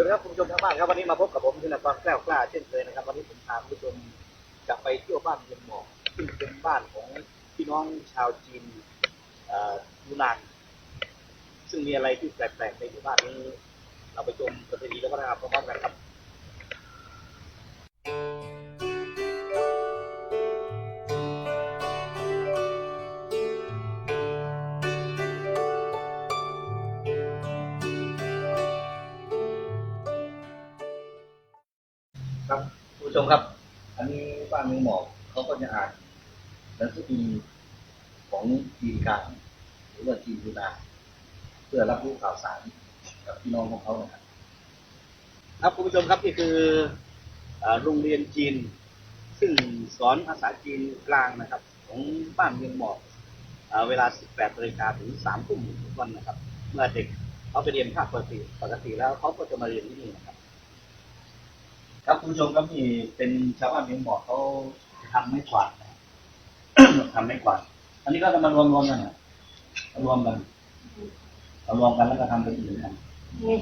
วัสดีครับคุณผู้ชมทางบ้านครับวันนี้มาพบกับผมที่นครแกล้วกล้าเช่นเคยนะครับ วันนี้ผมพาคุณผู้ชมจะไปเที่ยวบ้านเมืองหมอกซึ่งเป็นบ้านของพี่น้องชาวจีนเอ่อยูนาน ซึ่งมีอะไรที่แปลกๆในหมู่บ้านนี้ เราไปชมประเพณีและวัฒนธรรมพร้อมกันครับ ครับคุณผู้ชมครับ อันนี้บ้านเมืองหมอกเขาก็จะอ่านหนังสือพิมพ์ของจีนกลางหรือว่าจีนยูนานเพื่อรับรู้ข่าวสารกับพี่น้องของเขานะครับครับคุณผู้ชมครับนี่คือโรงเรียนจีน ซึ่งสอนภาษาจีนกลางนะครับ ของบ้านเมืองหมอกเวลา 18นาฬิกาถึง3ทุ่มทุกวันนะครับ เมื่อเด็กเขาไปเรียนภาคปกติปกติแล้วเขาก็จะมาเรียนที่นี่นะครับ ผู้ชมครับนี่เป็นชาวบ้านเพียงบอกเขาทำไม่กวาดนะทำไม่กวาด อันนี้ก็จะมารวมรวมๆกันนะมารวมกันมารวมกันแล้วก็ทำเป็นอื่นกันนี่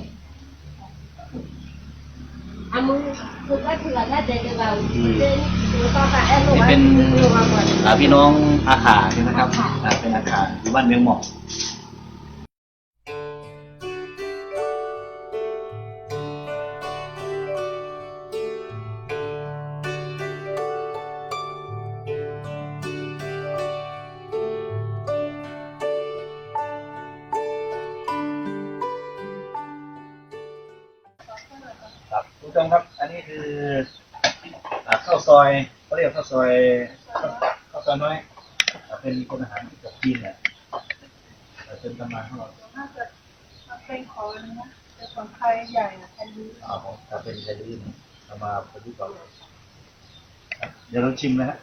อามึงคือก็ถือว่าเด็กเราเดินถือต่อไปไอ้ลูกนี่เป็นลูกมาก่อนอ่าพี่น้องอาขาใช่ไหมครับอาขาอ่าเป็นอาขาอยู่บ้านเมืองหมอก ผู้ชมครับ อันนี้คืออ่าข้าวซอยเขาเรียกข้าวซอยข้าวซอยน้อยอ่าเป็นคนอาหารจากจีนเนี่ยอ่าเป็นประมาณเท่าไหร่น่าจะเป็นของนะเป็นของไทยใหญ่อะอันนี้อ่าของถ้าเป็นไทยลีนเอามาประยุกต์กับเดี๋ยวเราชิมนะฮะ